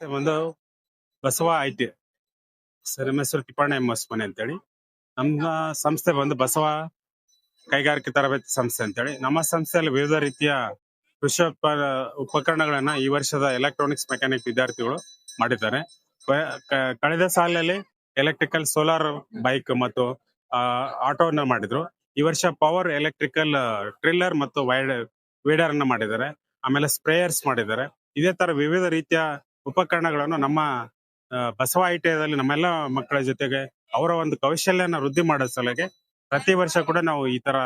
ಒಂದು Basava I T sir ನಮ್ಮ ಹೆಸರು ತಿಪ್ಪಣ್ಣ ಎಂ ಮನೆ ಅಂತೇಳಿ. ನಮ್ಮ ಸಂಸ್ಥೆ ಬಂದು ಬಸವ ಕೈಗಾರಿಕೆ ತರಬೇತಿ ಸಂಸ್ಥೆ ಅಂತೇಳಿ. ನಮ್ಮ ಸಂಸ್ಥೆಯಲ್ಲಿ ವಿವಿಧ ರೀತಿಯ ಕೃಷಿ ಉಪ, ಉಪಕರಣಗಳನ್ನ ಈ ವರ್ಷದ ಎಲೆಕ್ಟ್ರಾನಿಕ್ಸ್ ಮೆಕ್ಯಾನಿಕ್ ವಿದ್ಯಾರ್ಥಿಗಳು ಮಾಡಿದ್ದಾರೆ. ಕಳೆದ ಸಾಲಿನಲ್ಲಿ ಎಲೆಕ್ಟ್ರಿಕಲ್ ಸೋಲಾರ್ ಬೈಕ್ ಮತ್ತು ಆಟೋನ ಮಾಡಿದ್ರು. ಈ ವರ್ಷ ಪವರ್ ಎಲೆಕ್ಟ್ರಿಕಲ್ ಟ್ರಿಲ್ಲರ್ ಮತ್ತು ವೈಡ್ ವೀಡರ್ ಅನ್ನ ಮಾಡಿದ್ದಾರೆ. ಆಮೇಲೆ ಸ್ಪ್ರೇಯರ್ಸ್ ಮಾಡಿದ್ದಾರೆ. ಇದೇ ತರ ವಿವಿಧ ರೀತಿಯ ಉಪಕರಣಗಳನ್ನು ನಮ್ಮ ಬಸವ ಐಟಿಐದಲ್ಲಿ ನಮ್ಮೆಲ್ಲ ಮಕ್ಕಳ ಜೊತೆಗೆ ಅವರ ಒಂದು ಕೌಶಲ್ಯನ ವೃದ್ಧಿ ಮಾಡೋ ಸಲುವಾಗಿ ಪ್ರತಿ ವರ್ಷ ಕೂಡ ನಾವು ಈ ತರ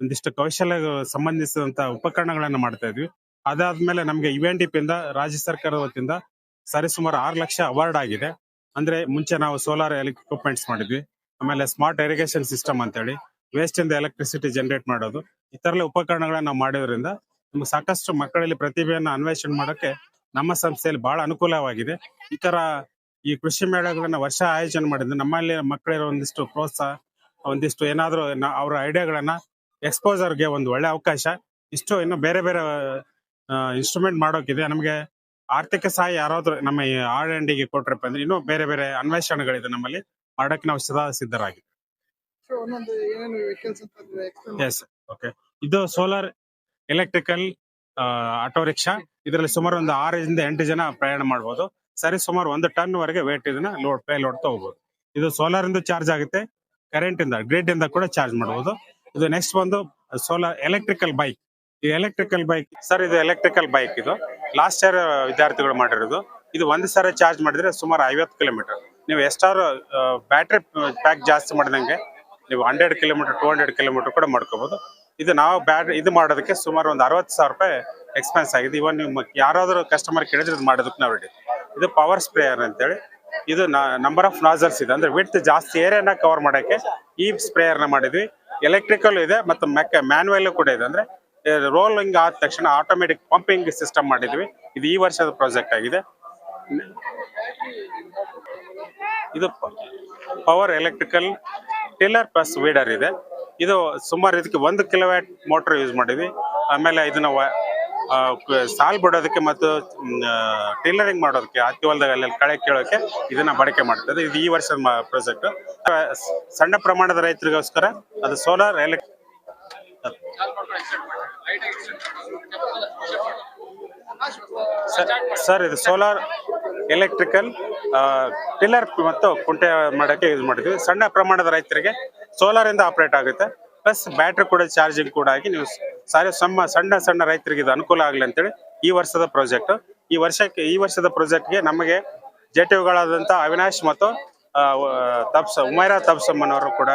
ಒಂದಿಷ್ಟು ಕೌಶಲ್ಯ ಸಂಬಂಧಿಸಿದಂತ ಉಪಕರಣಗಳನ್ನ ಮಾಡ್ತಾ ಇದ್ವಿ. ಅದಾದ್ಮೇಲೆ ನಮ್ಗೆ ಇವೆಂಟ್ ಇಂದ ರಾಜ್ಯ ಸರ್ಕಾರದ ವತಿಯಿಂದ ಸರಿಸುಮಾರು ಆರು ಲಕ್ಷ ಅವಾರ್ಡ್ ಆಗಿದೆ. ಅಂದ್ರೆ ಮುಂಚೆ ನಾವು ಸೋಲಾರ್ ಎಕ್ವಿಪ್ಮೆಂಟ್ಸ್ ಮಾಡಿದ್ವಿ. ಆಮೇಲೆ ಸ್ಮಾರ್ಟ್ ಇರಿಗೇಷನ್ ಸಿಸ್ಟಮ್ ಅಂತ ಹೇಳಿ ವೇಸ್ಟ್ ಇಂದ ಎಲೆಕ್ಟ್ರಿಸಿಟಿ ಜನರೇಟ್ ಮಾಡೋದು. ಈ ತರ ಉಪಕರಣಗಳನ್ನ ನಾವು ಮಾಡಿದ್ರಿಂದ ನಮ್ಗೆ ಸಾಕಷ್ಟು ಮಕ್ಕಳಲ್ಲಿ ಪ್ರತಿಭೆಯನ್ನ ಅನ್ವೇಷಣೆ ಮಾಡಕ್ಕೆ ನಮ್ಮ ಸಂಸ್ಥೆಯಲ್ಲಿ ಬಹಳ ಅನುಕೂಲವಾಗಿದೆ. ಈ ತರ ಈ ಕೃಷಿ ಮೇಳಗಳನ್ನ ವರ್ಷ ಆಯೋಜನೆ ಮಾಡಿದ್ರೆ ನಮ್ಮಲ್ಲಿ ಮಕ್ಕಳಿರೋ ಒಂದಿಷ್ಟು ಪ್ರೋತ್ಸಾಹ ಒಂದಿಷ್ಟು ಏನಾದ್ರೂ ಅವರ ಐಡಿಯಾಗಳನ್ನ ಎಕ್ಸ್ಪೋಸರ್ಗೆ ಒಂದು ಒಳ್ಳೆ ಅವಕಾಶ. ಇಷ್ಟು ಇನ್ನು ಬೇರೆ ಬೇರೆ ಇನ್ಸ್ಟ್ರೂಮೆಂಟ್ ಮಾಡೋಕಿದೆ. ನಮಗೆ ಆರ್ಥಿಕ ಸಹಾಯ ಯಾರಾದ್ರೂ ನಮ್ಮ ಆರ್ ಎನ್ ಡಿಗೆ ಕೊಟ್ರಪ್ಪ ಅಂದ್ರೆ ಇನ್ನೂ ಬೇರೆ ಬೇರೆ ಅನ್ವೇಷಣೆಗಳಿದೆ ನಮ್ಮಲ್ಲಿ. ಮಾಡೋಕೆ ನಾವು ಸದಾ ಸಿದ್ಧರಾಗಿದೆ ಎಸ್ ಓಕೆ ಇದು ಸೋಲಾರ್ ಎಲೆಕ್ಟ್ರಿಕಲ್ ಆಟೋ ರಿಕ್ಷಾ. ಇದರಲ್ಲಿ ಸುಮಾರು ಒಂದು ಆರರಿಂದ ಎಂಟು ಜನ ಪ್ರಯಾಣ ಮಾಡಬಹುದು ಸರಿ, ಸುಮಾರು ಒಂದು ಟನ್ ವರೆಗೆ ವೇಟ್ ಇದನ್ನ ಲೋಡ್ ಪೇ ಲೋಡ್ ತಗೋಬಹುದು ಇದು ಸೋಲಾರ್ ಇಂದ ಚಾರ್ಜ್ ಆಗುತ್ತೆ. ಕರೆಂಟ್ ಇಂದ ಗ್ರಿಡ್ ಇಂದ ಕೂಡ ಚಾರ್ಜ್ ಮಾಡಬಹುದು ಇದು ನೆಕ್ಸ್ಟ್ ಬಂದು ಸೋಲಾರ್ ಎಲೆಕ್ಟ್ರಿಕಲ್ ಬೈಕ್ ಈ ಎಲೆಕ್ಟ್ರಿಕಲ್ ಬೈಕ್ ಸರ್ ಇದು ಎಲೆಕ್ಟ್ರಿಕಲ್ ಬೈಕ್ ಇದು. ಲಾಸ್ಟ್ ಇಯರ್ ವಿದ್ಯಾರ್ಥಿಗಳು ಮಾಡಿರೋದು. ಇದು ಒಂದು ಸಾರಿ ಚಾರ್ಜ್ ಮಾಡಿದ್ರೆ ಸುಮಾರು ಐವತ್ತು ಕಿಲೋಮೀಟರ್ ನೀವು ಎಷ್ಟಾದ್ರು ಬ್ಯಾಟ್ರಿ ಪ್ಯಾಕ್ ಜಾಸ್ತಿ ಮಾಡಿದಂಗೆ ನೀವು hundred kilometer, two hundred kilometer ಕೂಡ ಮಾಡ್ಕೋಬಹುದು ಇದು ನಾವು ಬ್ಯಾಟ್ರಿ ಇದು ಮಾಡೋದಕ್ಕೆ ಸುಮಾರು ಒಂದು ಅರವತ್ತು ಸಾವಿರ ರೂಪಾಯಿ ಎಕ್ಸ್ಪೆನ್ಸ್ ಆಗಿದೆ. ಇವನ್ ನೀವು ಯಾರಾದರೂ ಕಸ್ಟಮರ್ ಕೇಳಿದ್ರೆ ಇದು ಮಾಡೋದಕ್ಕೆ ನಾವು ರೆಡಿ ಇದು ಪವರ್ ಸ್ಪ್ರೇಯರ್ ಅಂತೇಳಿ. ಇದು ನಂಬರ್ ಆಫ್ ನಾಜಲ್ಸ್ ಇದೆ. ಅಂದ್ರೆ ವಿಡ್ತ್ ಜಾಸ್ತಿ ಏರಿಯಾನ ಕವರ್ ಮಾಡೋಕ್ಕೆ ಈ ಸ್ಪ್ರೇಯರ್ನ ಮಾಡಿದ್ವಿ. ಎಲೆಕ್ಟ್ರಿಕಲ್ ಇದೆ ಮತ್ತು ಮೆಕ್ಕ ಮ್ಯಾನ್ಯಲ್ ಕೂಡ ಇದೆ. ಅಂದ್ರೆ ರೋಲಿಂಗ್ ಆದ ತಕ್ಷಣ ಆಟೋಮೆಟಿಕ್ ಪಂಪಿಂಗ್ ಸಿಸ್ಟಮ್ ಮಾಡಿದ್ವಿ. ಇದು ಈ ವರ್ಷದ ಪ್ರಾಜೆಕ್ಟ್ ಆಗಿದೆ. ಇದು power electrical tiller plus weeder ಇದೆ. ಇದು ಸುಮಾರು ಇದಕ್ಕೆ ಒಂದು ಕಿಲೋವ್ಯಾಟ್ ಮೋಟರ್ ಯೂಸ್ ಮಾಡಿದ್ವಿ. ಆಮೇಲೆ ಇದನ್ನ ಸಾಲ್ ಬಿಡೋದಕ್ಕೆ ಮತ್ತು ಟೈಲರಿಂಗ್ ಮಾಡೋದಕ್ಕೆ, ಹತ್ತಿ ಹೊಲದಲ್ಲಿ ಕಳೆ ಕೇಳೋಕೆ ಇದನ್ನ ಬಳಕೆ ಮಾಡ್ತದೆ ಇದು ಈ ವರ್ಷದ ಪ್ರಾಜೆಕ್ಟ್ ಸಣ್ಣ ಪ್ರಮಾಣದ ರೈತರಿಗೋಸ್ಕರ ಅದು ಸೋಲಾರ್ ಎಲೆಕ್ಟ್ರಿಕಲ್ ಸರ್ ಇದು ಸೋಲಾರ್ ಎಲೆಕ್ಟ್ರಿಕಲ್ ಟಿಲ್ಲರ್ ಮತ್ತು ಕುಂಟೆ ಮಾಡೋಕ್ಕೆ ಯೂಸ್ ಮಾಡಿದ್ವಿ. ಸಣ್ಣ ಪ್ರಮಾಣದ ರೈತರಿಗೆ ಸೋಲಾರ್ ಇಂದ ಆಪರೇಟ್ ಆಗುತ್ತೆ. ಪ್ಲಸ್ ಬ್ಯಾಟ್ರಿ ಕೂಡ ಚಾರ್ಜಿಂಗ್ ಕೂಡ ಆಗಿ ನೀವು ಸಾರಿ ಸಣ್ಣ ಸಣ್ಣ ಸಣ್ಣ ರೈತರಿಗೆ ಇದು ಅನುಕೂಲ ಆಗಲಿ ಅಂತೇಳಿ ಈ ವರ್ಷದ ಪ್ರಾಜೆಕ್ಟ್ ಈ ವರ್ಷಕ್ಕೆ, ಈ ವರ್ಷದ ಪ್ರಾಜೆಕ್ಟ್ಗೆ ನಮಗೆ ಜೆಟಿವ್ಗಳಾದಂಥ ಅವಿನಾಶ್ ಮತ್ತು ತಬ್ಸ ಉಮೈರಾ ತಬ್ಸಮ್ಮನವರು ಕೂಡ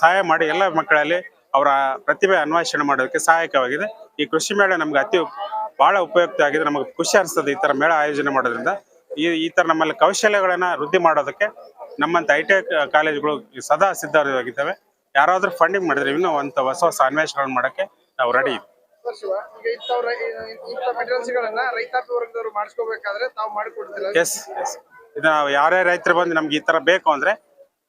ಸಹಾಯ ಮಾಡಿ ಎಲ್ಲ ಮಕ್ಕಳಲ್ಲಿ ಅವರ ಪ್ರತಿಭೆ ಅನ್ವೇಷಣೆ ಮಾಡೋದಕ್ಕೆ ಸಹಾಯಕವಾಗಿದೆ. ಈ ಕೃಷಿ ಮೇಳ ನಮ್ಗೆ ಅತಿ ಬಹಳ ಉಪಯುಕ್ತ ಆಗಿದೆ ನಮಗೆ ಖುಷಿ ಅನಿಸ್ತದೆ ಈ ತರ ಮೇಳ ಆಯೋಜನೆ ಮಾಡೋದ್ರಿಂದ. ಈ ಈ ತರ ನಮ್ಮಲ್ಲಿ ಕೌಶಲ್ಯಗಳನ್ನ ವೃದ್ಧಿ ಮಾಡೋದಕ್ಕೆ ನಮ್ಮಂತ ಐ ಟಿ ಕಾಲೇಜುಗಳು ಸದಾ ಸಿದ್ಧವಾಗಿದ್ದಾವೆ. ಯಾರಾದ್ರೂ ಫಂಡಿಂಗ್ ಮಾಡಿದ್ರೆ ಇನ್ನೂ ಒಂದು ಹೊಸ ಹೊಸ ಅನ್ವೇಷಣೆಗಳನ್ನ ಮಾಡಕ್ಕೆ ನಾವು ರೆಡಿ ಇದ್ದೀವಿ. ಎಸ್ ಎಸ್ ಇದು ನಾವು ಯಾರ್ಯಾರ ರೈತರು ಬಂದು ನಮ್ಗೆ ಈ ತರ ಬೇಕು ಅಂದ್ರೆ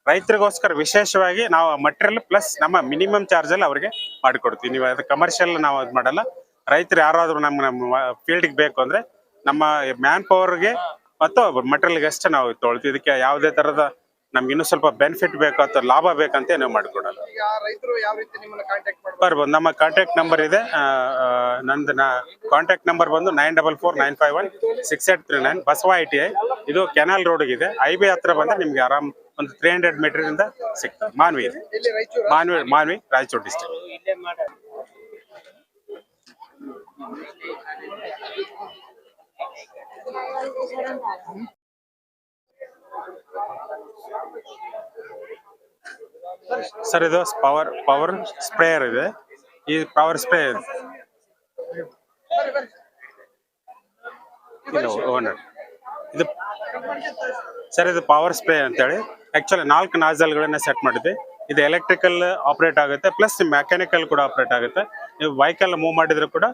ರೈತರಿಗೋಸ್ಕರ ವಿಶೇಷವಾಗಿ ನಾವು ಮಟೀರಿಯಲ್ ಪ್ಲಸ್ ನಮ್ಮ ಮಿನಿಮಮ್ ಚಾರ್ಜ್ ಅಲ್ಲಿ ಅವರಿಗೆ ಮಾಡಿಕೊಡ್ತೀವಿ. ನೀವು ಅದು ಕಮರ್ಷಿಯಲ್ ನಾವು ಅದು ಮಾಡಲ್ಲ. ರೈತರು ಯಾರಾದ್ರೂ ನಮ್ಮ ನಮ್ಮ ಫೀಲ್ಡ್ಗೆ ಬೇಕು ಅಂದ್ರೆ ನಮ್ಮ ಮ್ಯಾನ್ ಪವರ್ಗೆ ಮತ್ತು ಮಟೀರಿಯಲ್ಗೆ ಅಷ್ಟೇ ನಾವು ತೊಳ್ತೀವಿ ಇದಕ್ಕೆ ಯಾವುದೇ ತರದ ನಮ್ಗೆ ಇನ್ನೂ ಸ್ವಲ್ಪ ಬೆನಿಫಿಟ್ ಬೇಕು ಅಥವಾ ಲಾಭ ಬೇಕಂತ ನಾವು ಮಾಡಿಕೊಡಲ್ಲ. ಈಗ ರೈತರು ಯಾವ ರೀತಿ ನಿಮ್ಮನ್ನ ಕಾಂಟ್ಯಾಕ್ಟ್ ಮಾಡ್ಬೋದು? ಬರ್ಬೋದು. ನಮ್ಮ ಕಾಂಟ್ಯಾಕ್ಟ್ ನಂಬರ್ ಇದೆ. ಆ, ಆ, ನಂದು ಕಾಂಟ್ಯಾಕ್ಟ್ ನಂಬರ್ ಬಂದು nine double four nine five one six eight three nine Basava I T I ಇದು ಕೆನಾಲ್ ರೋಡ್ ಇದೆ. ಐ ಬಿ ಹತ್ರ ಬಂದ್ರೆ ನಿಮ್ಗೆ ಆರಾಮ್ ಒಂದು ತ್ರೀ ಹಂಡ್ರೆಡ್ ಮೀಟರ್ ಇಂದ ಸಿಗ್ತದೆ. ಮಾನ್ವಿ ಇದೆ. ಇಲ್ಲಿ ರಾಯಚೂರು ಮಾನ್ವಿ ಮಾನ್ವಿ ರಾಯಚೂರು ಡಿಸ್ಟ್ರಿಕ್ಟ್ ಸರ್ ಇದು ಪವರ್ ಪವರ್ ಸ್ಪ್ರೇಯರ್ ಇದೆ. ಈ ಪವರ್ ಸ್ಪ್ರೇ ಓನರ್ ಇದು ಸರ್ ಇದು ಪವರ್ ಸ್ಪ್ರೇ ಅಂತೇಳಿ. ಆಕ್ಚುಲಿ ನಾಲ್ಕು ನಾಜಲ್ಗಳನ್ನ ಸೆಟ್ ಮಾಡಿದ್ವಿ. ಇದು ಎಲೆಕ್ಟ್ರಿಕಲ್ ಆಪರೇಟ್ ಆಗುತ್ತೆ ಪ್ಲಸ್ ಮೆಕ್ಯಾನಿಕಲ್ ಕೂಡ ಆಪರೇಟ್ ಆಗುತ್ತೆ. ನೀವು ವೈಕಲ್ ಮೂವ್ ಮಾಡಿದ್ರು ಕೂಡ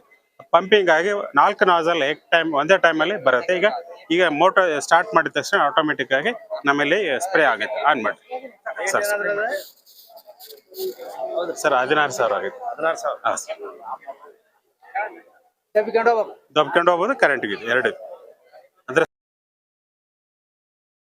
ಪಂಪಿಂಗ್ ಆಗಿ ನಾಲ್ಕು ನಾಜಲ್ ಏಕ್ ಟೈಮ್ ಒಂದೇ ಟೈಮಲ್ಲಿ ಬರುತ್ತೆ. ಈಗ ಈಗ ಮೋಟರ್ ಸ್ಟಾರ್ಟ್ ಮಾಡಿದ ತಕ್ಷಣ ಆಟೋಮೆಟಿಕ್ ಆಗಿ ನಮ್ಮಲ್ಲಿ ಸ್ಪ್ರೇ ಆಗುತ್ತೆ. ಆನ್ ಮಾಡಿ. ಸರ್ ಸರ್ ಹದಿನಾರು ಸಾವಿರ ಆಗುತ್ತೆ ಹದಿನಾರು ಸಾವಿರ. ಹಾಂ ಸರ್ ದಬ್ಕೊಂಡು ಹೋಗ್ಬೋದು. ಕರೆಂಟ್ಗಿದೆ ಎರಡು